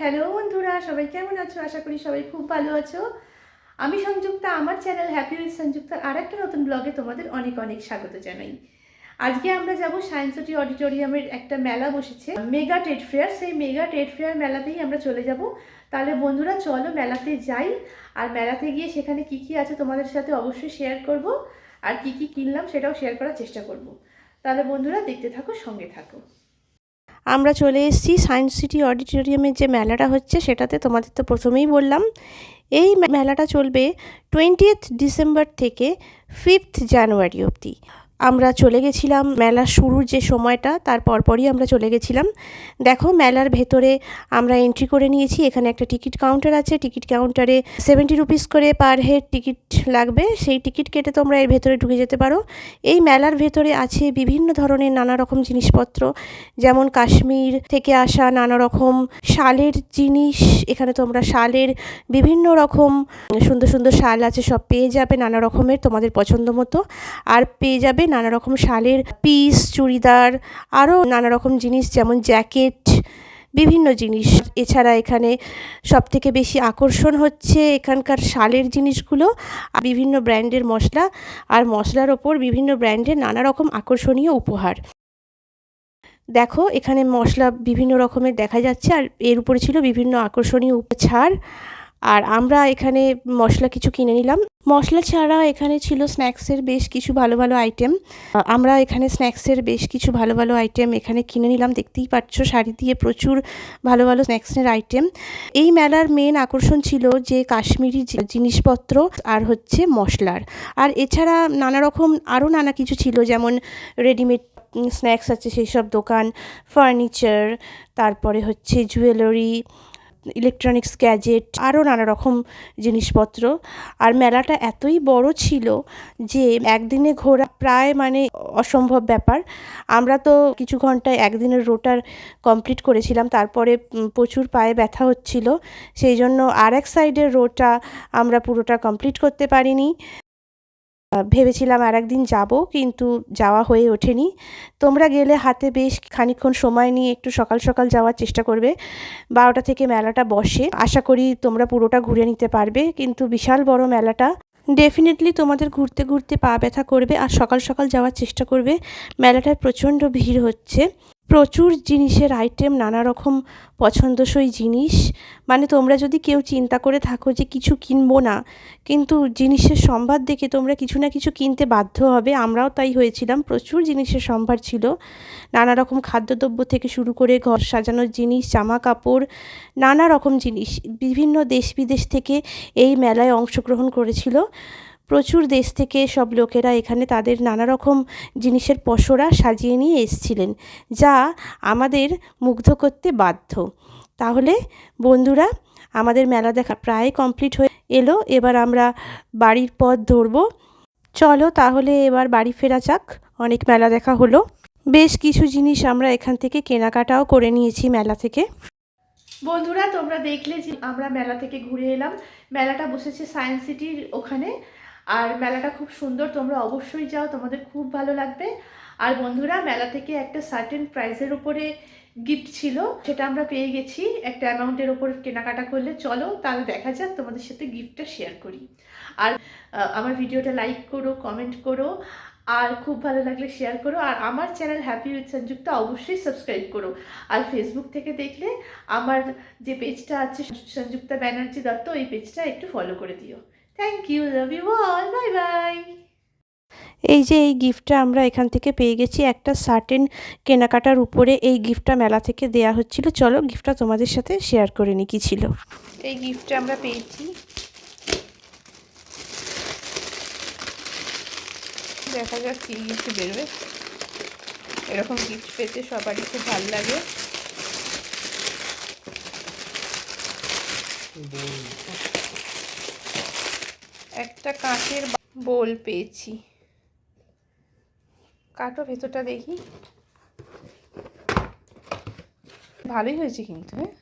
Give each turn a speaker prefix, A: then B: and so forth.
A: Hello বন্ধুরা, সবাই কেমন আছো? আশা করি সবাই খুব ভালো আছো। আমি সংযুক্তা, আমার চ্যানেল হ্যাপি উইথ সংযুক্তার আর একটা নতুন ব্লগে তোমাদের অনেক অনেক স্বাগত জানাই। আজকে আমরা যাব সায়েন্স সিটি অডিটোরিয়ামের একটা মেলা বসেছে মেগা ট্রেড ফেয়ার সেই মেগা ট্রেড ফেয়ার মেলাতেই আমরা চলে যাব। তাহলে বন্ধুরা, চলো মেলাতে যাই। আর মেলাতে গিয়ে সেখানে কি কি আছে তোমাদের সাথে অবশ্যই শেয়ার করব। আর কি কি কিনলাম সেটাও শেয়ার করার চেষ্টা করব। তাহলে বন্ধুরা, দেখতে থাকো, সঙ্গে থাকো।
B: আমরা চলে এসেছি সায়েন্স সিটি অডিটোরিয়ামের যে মেলাটা হচ্ছে, সেটাতে তোমাদের তো প্রথমেই বললাম। এই মেলাটা চলবে টোয়েন্টিয়েথ ডিসেম্বর থেকে ফিফথ জানুয়ারি অবধি। আমরা চলে গেছিলাম মেলার শুরুর যে সময়টা, তার পরপরই আমরা চলে গেছিলাম। দেখো, মেলার ভেতরে আমরা এন্ট্রি করে নিয়েছি। এখানে একটা টিকিট কাউন্টার আছে। টিকিট কাউন্টারে সেভেন্টি রুপিস করে পার হেড টিকিট লাগবে। সেই টিকিট কেটে তোমরা এর ভেতরে ঢুকে যেতে পারো। এই মেলার ভেতরে আছে বিভিন্ন ধরনের নানা রকম জিনিসপত্র, যেমন কাশ্মীর থেকে আসা নানা রকম শালের জিনিস। এখানে তোমরা শালের বিভিন্ন রকম, সুন্দর সুন্দর শাল আছে, সব পেয়ে যাবে নানা রকমের তোমাদের পছন্দ মতো। আর পেয়ে যাবে নানা রকম শালের পিস চুড়িদার, আরও নানা রকম জিনিস যেমন জ্যাকেট বিভিন্ন জিনিস। এছাড়া এখানে সব থেকে বেশি আকর্ষণ হচ্ছে এখানকার শালের জিনিসগুলো আর বিভিন্ন ব্র্যান্ডের মশলা আর মশলার ওপর বিভিন্ন ব্র্যান্ডের নানা রকম আকর্ষণীয় উপহার। দেখো, এখানে মশলা বিভিন্ন রকমের দেখা যাচ্ছে আর এর উপরে ছিল বিভিন্ন আকর্ষণীয় উপ- ছাড় আর আমরা এখানে মশলা কিছু কিনে নিলাম। মশলা ছাড়া এখানে ছিল স্ন্যাক্সের বেশ কিছু ভালো ভালো আইটেম আমরা এখানে স্ন্যাক্সের বেশ কিছু ভালো ভালো আইটেম এখানে কিনে নিলাম। দেখতেই পাচ্ছ, শাড়ি দিয়ে প্রচুর ভালো ভালো স্ন্যাক্সের আইটেম এই মেলার মেন আকর্ষণ ছিল যে কাশ্মীরি জিনিসপত্র আর হচ্ছে মশলার। আর এছাড়া নানা রকম আরও নানা কিছু ছিল, যেমন রেডিমেড স্ন্যাক্স আছে সেই সব দোকান ফার্নিচার তারপরে হচ্ছে জুয়েলারি ইলেকট্রনিক্স গ্যাজেট আরও নানা রকম জিনিসপত্র। আর মেলাটা এতই বড় ছিল যে একদিনে ঘোরা প্রায় মানে অসম্ভব ব্যাপার। আমরা তো কিছু ঘন্টায় একদিনের রোটার কমপ্লিট করেছিলাম, তারপরে প্রচুর পায়ে ব্যথা হচ্ছিল। সেই জন্য আর এক সাইডের রোটা আমরা পুরোটা কমপ্লিট করতে পারিনি। ভেবেছিলাম আর একদিন যাব, কিন্তু যাওয়া হয়ে ওঠেনি। তোমরা গেলে হাতে বেশ খানিকক্ষণ সময় নিয়ে একটু সকাল সকাল যাওয়ার চেষ্টা করবে। বারোটা থেকে মেলাটা বসে। আশা করি তোমরা পুরোটা ঘুরে নিতে পারবে, কিন্তু বিশাল বড় মেলাটা ডেফিনেটলি তোমাদের ঘুরতে ঘুরতে পা ব্যথা করবে আর সকাল সকাল যাওয়ার চেষ্টা করবে। মেলাটায় প্রচণ্ড ভিড় হচ্ছে। প্রচুর জিনিসের আইটেম নানা রকম পছন্দসই জিনিস। মানে তোমরা যদি কেউ চিন্তা করে থাকো যে কিছু কিনবো না, কিন্তু জিনিসের সম্ভার দেখে তোমরা কিছু না কিছু কিনতে বাধ্য হবে। আমরাও তাই হয়েছিলাম, প্রচুর জিনিসের সম্ভার ছিল। নানা রকম খাদ্যদ্রব্য থেকে শুরু করে ঘর সাজানোর জিনিস জামা কাপড় নানা রকম জিনিস। বিভিন্ন দেশ বিদেশ থেকে এই মেলায় অংশগ্রহণ করেছিল। প্রচুর দেশ থেকে সব লোকেরা এখানে তাদের নানা রকম জিনিসের পসরা সাজিয়ে নিয়ে এসছিলেন, যা আমাদের মুগ্ধ করতে বাধ্য। তাহলে বন্ধুরা, আমাদের মেলা দেখা প্রায় কমপ্লিট হয়ে এলো, এবার আমরা বাড়ির পথ ধরবো। চলো তাহলে এবার বাড়ি ফেরা যাক, অনেক মেলা দেখা হলো। বেশ কিছু জিনিস আমরা এখান থেকে কেনাকাটাও করে নিয়েছি মেলা থেকে।
A: বন্ধুরা, তোমরা দেখলে যে আমরা মেলা থেকে ঘুরে এলাম। মেলাটা বসেছে সায়েন্স সিটির ওখানে। আর মেলাটা খুব সুন্দর, তোমরা অবশ্যই যাও, তোমাদের খুব ভালো লাগবে। আর বন্ধুরা, মেলা থেকে একটা সার্টেন প্রাইসের উপরে গিফট ছিল, সেটা আমরা পেয়ে গেছি। একটা অ্যামাউন্টের ওপর কেনাকাটা করলে চলো, তাহলে দেখা যাক, তোমাদের সাথে গিফটটা শেয়ার করি। আর আমার ভিডিওটা লাইক করো কমেন্ট করো, আর খুব ভালো লাগলে শেয়ার করো। আর আমার চ্যানেল হ্যাপি উইথ সঞ্যুক্তা অবশ্যই সাবস্ক্রাইব করো। আর ফেসবুক থেকে দেখলে আমার যে পেজটা আছে সংযুক্তা ব্যানার্জি দত্ত এই পেজটা একটু ফলো করে দিও। Thank you love you all bye bye
B: এই যে এই গিফটটা আমরা এখান থেকে পেয়ে গেছি একটা সার্টেন কেনাকাটার উপরে। এই গিফটটা মেলা থেকে দেয়া হচ্ছিল। চলো গিফটটা তোমাদের সাথে শেয়ার করে নি কি ছিল। এই গিফটটা আমরা পেয়েছি। দেখা যাক কী গিফট বেরোবে এরকম গিফট পেতে সবারই খুব ভালো লাগে। একটা কাঠের বোল পেয়েছি। কাটো ভেতরটা দেখি। ভালোই হয়েছে কিন্তু হ্যাঁ?